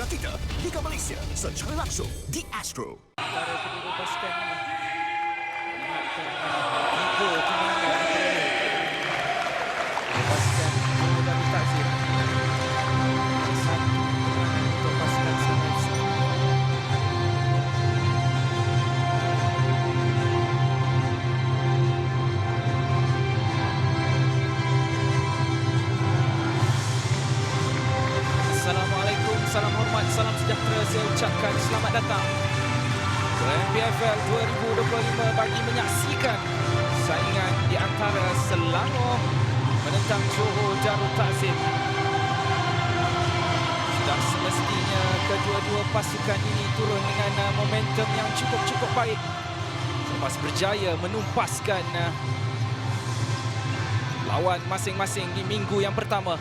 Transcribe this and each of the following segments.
Liga 3, Liga Malaysia secara langsung di Astro. antara kedua pasukan datang ke MPFL 2025 bagi menyaksikan saingan di antara Selangor menentang Johor Darul Takzim. Sudah semestinya kedua-dua pasukan ini turun dengan uh, momentum yang cukup-cukup baik selepas berjaya menumpaskan uh, lawan masing-masing di minggu yang pertama.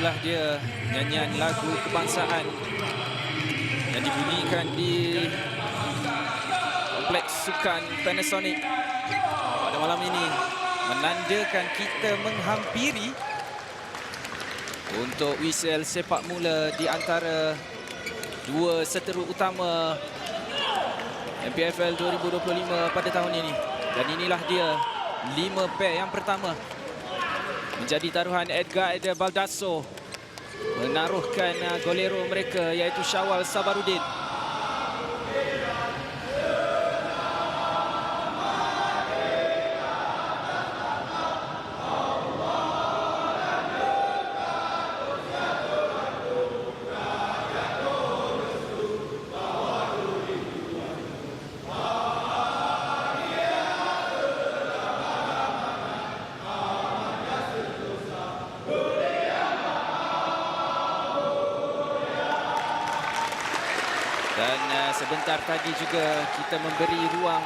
Itulah dia nyanyian lagu kebangsaan yang dibunyikan di Kompleks Sukan Panasonic pada malam ini menandakan kita menghampiri untuk whistle sepak mula di antara dua seteru utama MPFL 2025 pada tahun ini. Dan inilah dia lima pair yang pertama menjadi taruhan Edgar Eder Baldasso menaruhkan uh, golero mereka iaitu Syawal Sabarudin. Dan uh, sebentar tadi juga kita memberi ruang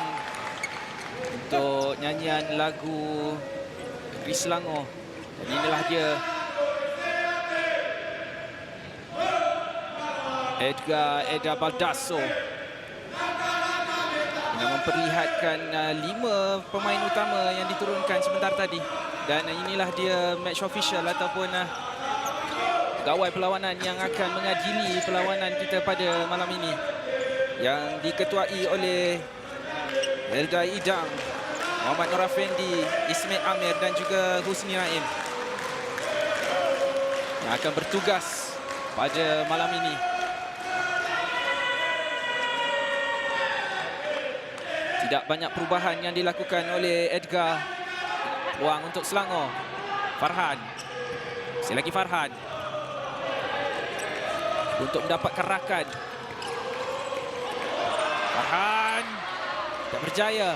untuk nyanyian lagu Negeri Selangor. Dan inilah dia Edgar Eda Baldasso yang memperlihatkan uh, lima pemain utama yang diturunkan sebentar tadi. Dan uh, inilah dia match official ataupun uh, pegawai perlawanan yang akan mengadili perlawanan kita pada malam ini yang diketuai oleh Elda Idam, Muhammad Nur Afendi, Ismail Amir dan juga Husni Naim yang akan bertugas pada malam ini. Tidak banyak perubahan yang dilakukan oleh Edgar. Peluang untuk Selangor. Farhan. Sekali lagi Farhan untuk mendapatkan rakan. Farhan tak berjaya.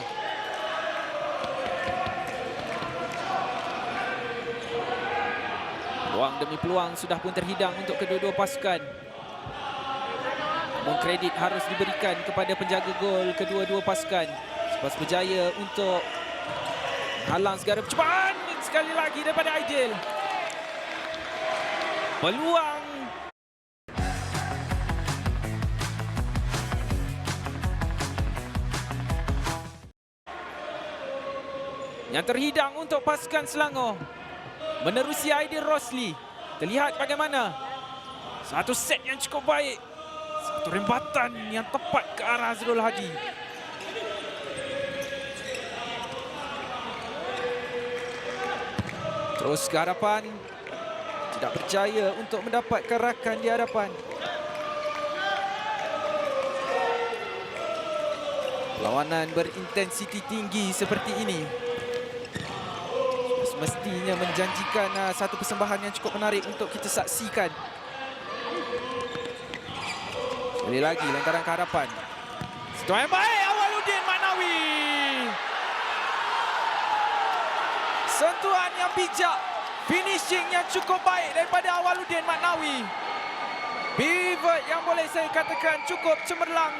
Peluang demi peluang sudah pun terhidang untuk kedua-dua pasukan. Namun kredit harus diberikan kepada penjaga gol kedua-dua pasukan. Selepas berjaya untuk halang segala percubaan. sekali lagi daripada Aidil. Peluang yang terhidang untuk pasukan Selangor menerusi Aidil Rosli. Terlihat bagaimana satu set yang cukup baik. Satu rembatan yang tepat ke arah Azrul Hadi. Terus ke hadapan. Tidak percaya untuk mendapatkan rakan di hadapan. Lawanan berintensiti tinggi seperti ini. Semestinya menjanjikan uh, satu persembahan yang cukup menarik untuk kita saksikan. Sekali lagi lantaran ke hadapan. Sentuhan yang baik Awaluddin Maknawi. Sentuhan yang bijak. Finishing yang cukup baik daripada Awaluddin Maknawi. Pivot yang boleh saya katakan cukup cemerlang.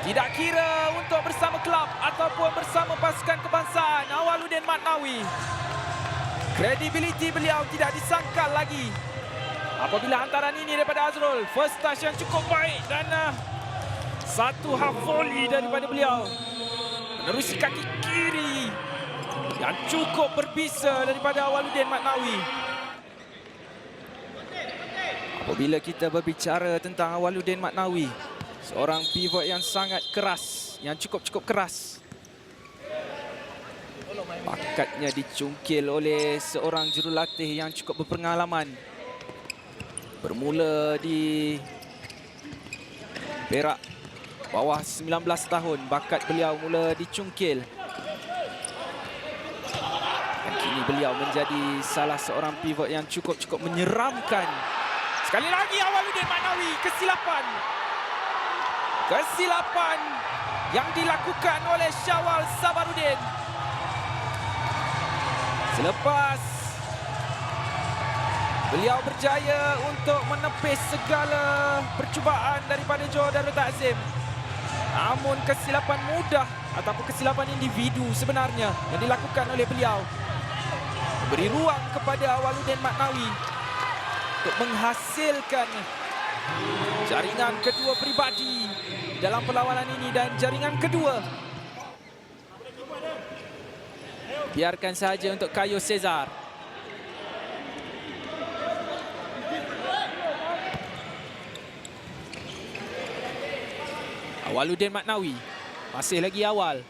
Tidak kira untuk bersama kelab ataupun bersama pasukan kebangsaan Awaluddin Maknawi. Kredibiliti beliau tidak disangkal lagi. Apabila hantaran ini daripada Azrul, first touch yang cukup baik dan uh, satu half volley daripada beliau. Menerusi kaki kiri yang cukup berbisa daripada Awaluddin Maknawi. Apabila kita berbicara tentang Awaluddin Maknawi, seorang pivot yang sangat keras, yang cukup-cukup keras. Bakatnya dicungkil oleh seorang jurulatih yang cukup berpengalaman. Bermula di Perak bawah 19 tahun bakat beliau mula dicungkil. Dan kini beliau menjadi salah seorang pivot yang cukup-cukup menyeramkan. Sekali lagi Awaluddin Maknawi kesilapan. Kesilapan yang dilakukan oleh Syawal Sabarudin. Selepas beliau berjaya untuk menepis segala percubaan daripada Joe Darul Takzim. Namun kesilapan mudah ataupun kesilapan individu sebenarnya yang dilakukan oleh beliau. Memberi ruang kepada Awaluddin Maknawi untuk menghasilkan jaringan kedua pribadi dalam perlawanan ini dan jaringan kedua Biarkan saja untuk Kayo Cesar. Awaluddin Maknawi. Masih lagi awal.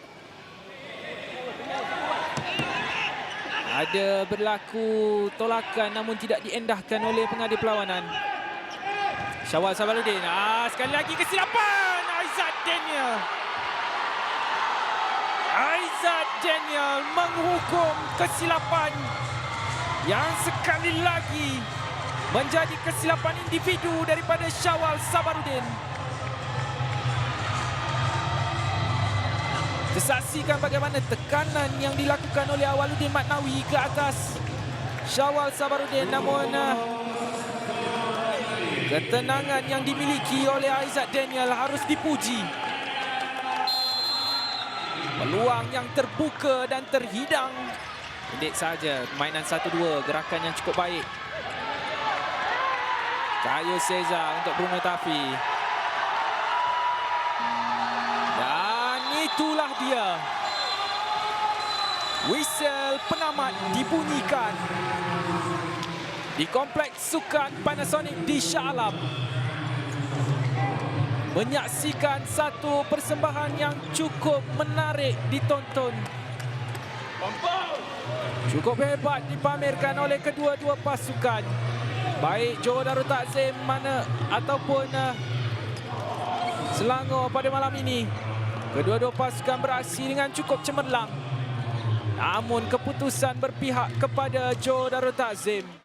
Ada berlaku tolakan namun tidak diendahkan oleh pengadil perlawanan. Syawal Sabaluddin. Ah, sekali lagi kesilapan. Aizat Daniel. Aizat Daniel menghukum kesilapan yang sekali lagi menjadi kesilapan individu daripada Syawal Sabarudin. Disaksikan bagaimana tekanan yang dilakukan oleh Awaluddin Maknawi ke atas Syawal Sabarudin namun uh, ketenangan yang dimiliki oleh Aizat Daniel harus dipuji. Peluang yang terbuka dan terhidang. Pendek saja permainan 1-2 gerakan yang cukup baik. Kayo Cesar untuk Bruno Tafi. Dan itulah dia. Whistle penamat dibunyikan. Di Kompleks Sukan Panasonic di Shah Alam menyaksikan satu persembahan yang cukup menarik ditonton. Cukup hebat dipamerkan oleh kedua-dua pasukan. Baik Johor Darul Takzim mana ataupun uh, Selangor pada malam ini. Kedua-dua pasukan beraksi dengan cukup cemerlang. Namun keputusan berpihak kepada Johor Darul Takzim.